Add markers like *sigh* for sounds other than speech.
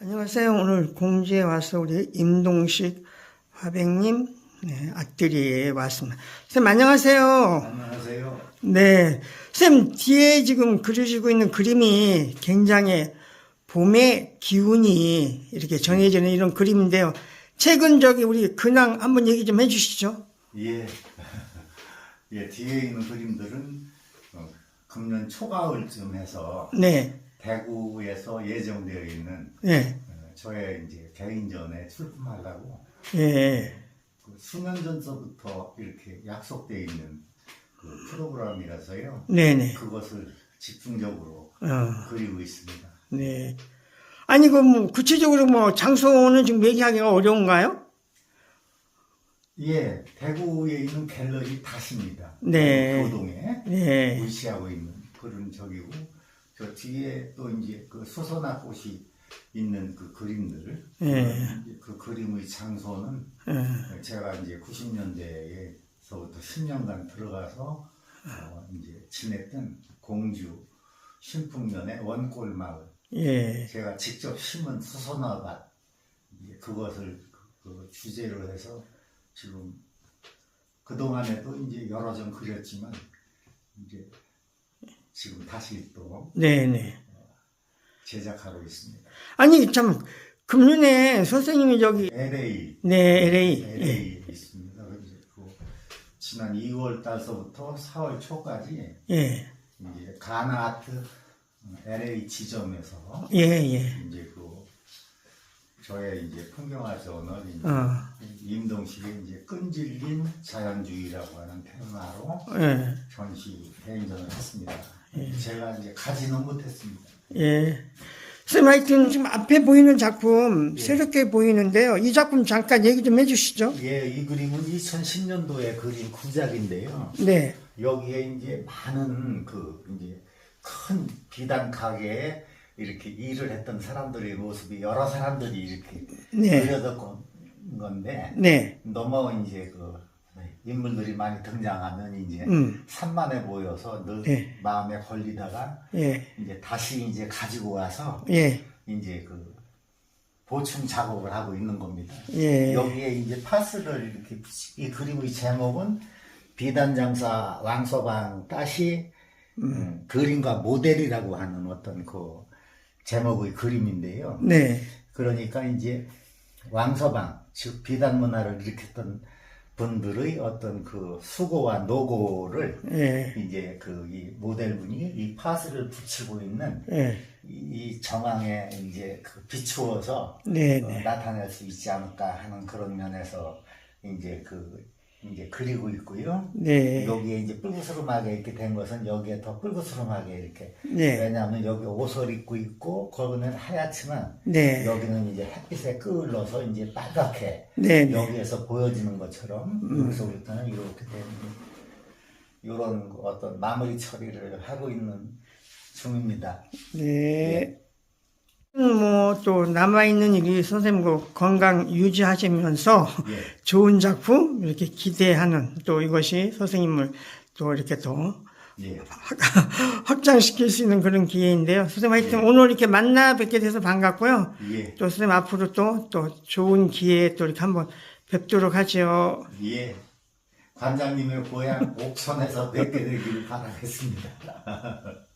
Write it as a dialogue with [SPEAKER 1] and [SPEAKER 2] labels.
[SPEAKER 1] 안녕하세요. 오늘 공지에 와서 우리 임동식 화백님 네, 앞들이에 왔습니다. 선생님 안녕하세요.
[SPEAKER 2] 안녕하세요.
[SPEAKER 1] 네, 선생님 뒤에 지금 그려지고 있는 그림이 굉장히 봄의 기운이 이렇게 정해져 있는 이런 그림인데요. 최근 저기 우리 근황 한번 얘기 좀 해주시죠.
[SPEAKER 2] 예. *laughs* 예, 뒤에 있는 그림들은 어, 금년 초가을쯤 해서
[SPEAKER 1] 네,
[SPEAKER 2] 대구에서 예정되어 있는
[SPEAKER 1] 네,
[SPEAKER 2] 어, 저의 이제 개인전에 출품하려고
[SPEAKER 1] 예,
[SPEAKER 2] 그 수년 전서부터 이렇게 약속되어 있는 그 프로그램이라서요.
[SPEAKER 1] 네, 네,
[SPEAKER 2] 그것을 집중적으로
[SPEAKER 1] 어,
[SPEAKER 2] 그리고 있습니다.
[SPEAKER 1] 네. 아니 그 뭐 구체적으로 뭐 장소는 지금 얘기하기가 어려운가요?
[SPEAKER 2] 예, 대구에 있는 갤러리 다십니다.
[SPEAKER 1] 네.
[SPEAKER 2] 교동에
[SPEAKER 1] 네,
[SPEAKER 2] 위치하고 있는 그런 적이고 저 뒤에 또 이제 그 수선화 꽃이 있는 그 그림들
[SPEAKER 1] 예.
[SPEAKER 2] 그 그림의 장소는
[SPEAKER 1] 예,
[SPEAKER 2] 제가 이제 90년대에서부터 10년간 들어가서 어 이제 지냈던 공주 신풍면의 원골 마을.
[SPEAKER 1] 예,
[SPEAKER 2] 제가 직접 심은 수선화밭 그것을 그, 그 주제로 해서 지금 그 동안에도 이제 여러 점 그렸지만 이제 지금 다시 또
[SPEAKER 1] 네, 네.
[SPEAKER 2] 제작하고 있습니다.
[SPEAKER 1] 아니 참 금년에 선생님이 저기
[SPEAKER 2] LA
[SPEAKER 1] 네 LA 예,
[SPEAKER 2] LA 있습니다. 그래서 그 지난 2월 달서부터 4월 초까지
[SPEAKER 1] 예,
[SPEAKER 2] 이제 가나 아트 LA 지점에서
[SPEAKER 1] 예, 예.
[SPEAKER 2] 이제 그 저의 이제 풍경화 저널 이제
[SPEAKER 1] 어,
[SPEAKER 2] 임동식의 이제 끈질긴 자연주의라고 하는 테마로
[SPEAKER 1] 예,
[SPEAKER 2] 전시 대인전을 했습니다. 제가 이제 가지는 못했습니다.
[SPEAKER 1] 예. 선생님 하여튼 지금 앞에 보이는 작품 새롭게 보이는데요. 이 작품 잠깐 얘기 좀 해주시죠.
[SPEAKER 2] 예, 이 그림은 2010년도에 그린 구작인데요.
[SPEAKER 1] 네,
[SPEAKER 2] 여기에 이제 많은 그 이제 큰 비단 가게에 이렇게 일을 했던 사람들의 모습이 여러 사람들이 이렇게
[SPEAKER 1] 네.
[SPEAKER 2] 그려졌던 건데
[SPEAKER 1] 네,
[SPEAKER 2] 너무 이제 그 인물들이 많이 등장하면 이제
[SPEAKER 1] 음,
[SPEAKER 2] 산만해 보여서 늘
[SPEAKER 1] 네.
[SPEAKER 2] 마음에 걸리다가
[SPEAKER 1] 예,
[SPEAKER 2] 이제 다시 이제 가지고 와서
[SPEAKER 1] 예,
[SPEAKER 2] 이제 그 보충 작업을 하고 있는 겁니다.
[SPEAKER 1] 예,
[SPEAKER 2] 여기에 이제 파스를 이렇게 이 그림의 제목은 비단장사 왕서방 따시 음, 그림과 모델이라고 하는 어떤 그 제목의 그림인데요.
[SPEAKER 1] 네,
[SPEAKER 2] 그러니까 이제 왕서방 즉 비단 문화를 일으켰던 분들의 어떤 그 수고와 노고를
[SPEAKER 1] 예,
[SPEAKER 2] 이제 그 이 모델분이 이 파스를 붙이고 있는
[SPEAKER 1] 예,
[SPEAKER 2] 이, 이 정황에 이제 그 비추어서
[SPEAKER 1] 네,
[SPEAKER 2] 어,
[SPEAKER 1] 네,
[SPEAKER 2] 나타낼 수 있지 않을까 하는 그런 면에서 이제 그 이제 그리고 있고요.
[SPEAKER 1] 네,
[SPEAKER 2] 여기에 이제 뿔구스름하게 이렇게 된 것은 여기에 더 뿔구스름하게 이렇게.
[SPEAKER 1] 네,
[SPEAKER 2] 왜냐하면 여기 옷을 입고 있고 거기는 하얗지만
[SPEAKER 1] 네,
[SPEAKER 2] 여기는 이제 햇빛에 끌러서 이제 빨갛게
[SPEAKER 1] 네, 네,
[SPEAKER 2] 여기에서 보여지는 것처럼 여기서부터는 이렇게 되는 이런 어떤 마무리 처리를 하고 있는 중입니다.
[SPEAKER 1] 네. 뭐 또 남아 있는 일이 선생님 그 건강 유지하시면서
[SPEAKER 2] 예. *laughs*
[SPEAKER 1] 좋은 작품 이렇게 기대하는 또 이것이 선생님을 또 이렇게 또
[SPEAKER 2] 예.
[SPEAKER 1] 확- *laughs* 확장시킬 수 있는 그런 기회인데요. 선생님 하여튼 오늘 이렇게 만나 뵙게 돼서 반갑고요.
[SPEAKER 2] 예.
[SPEAKER 1] 또 선생님 앞으로 또, 또 좋은 기회에 또 이렇게 한번 뵙도록 하죠.
[SPEAKER 2] 예. 관장님의 고향 옥천에서 뵙게 되기를 바라겠습니다. *laughs*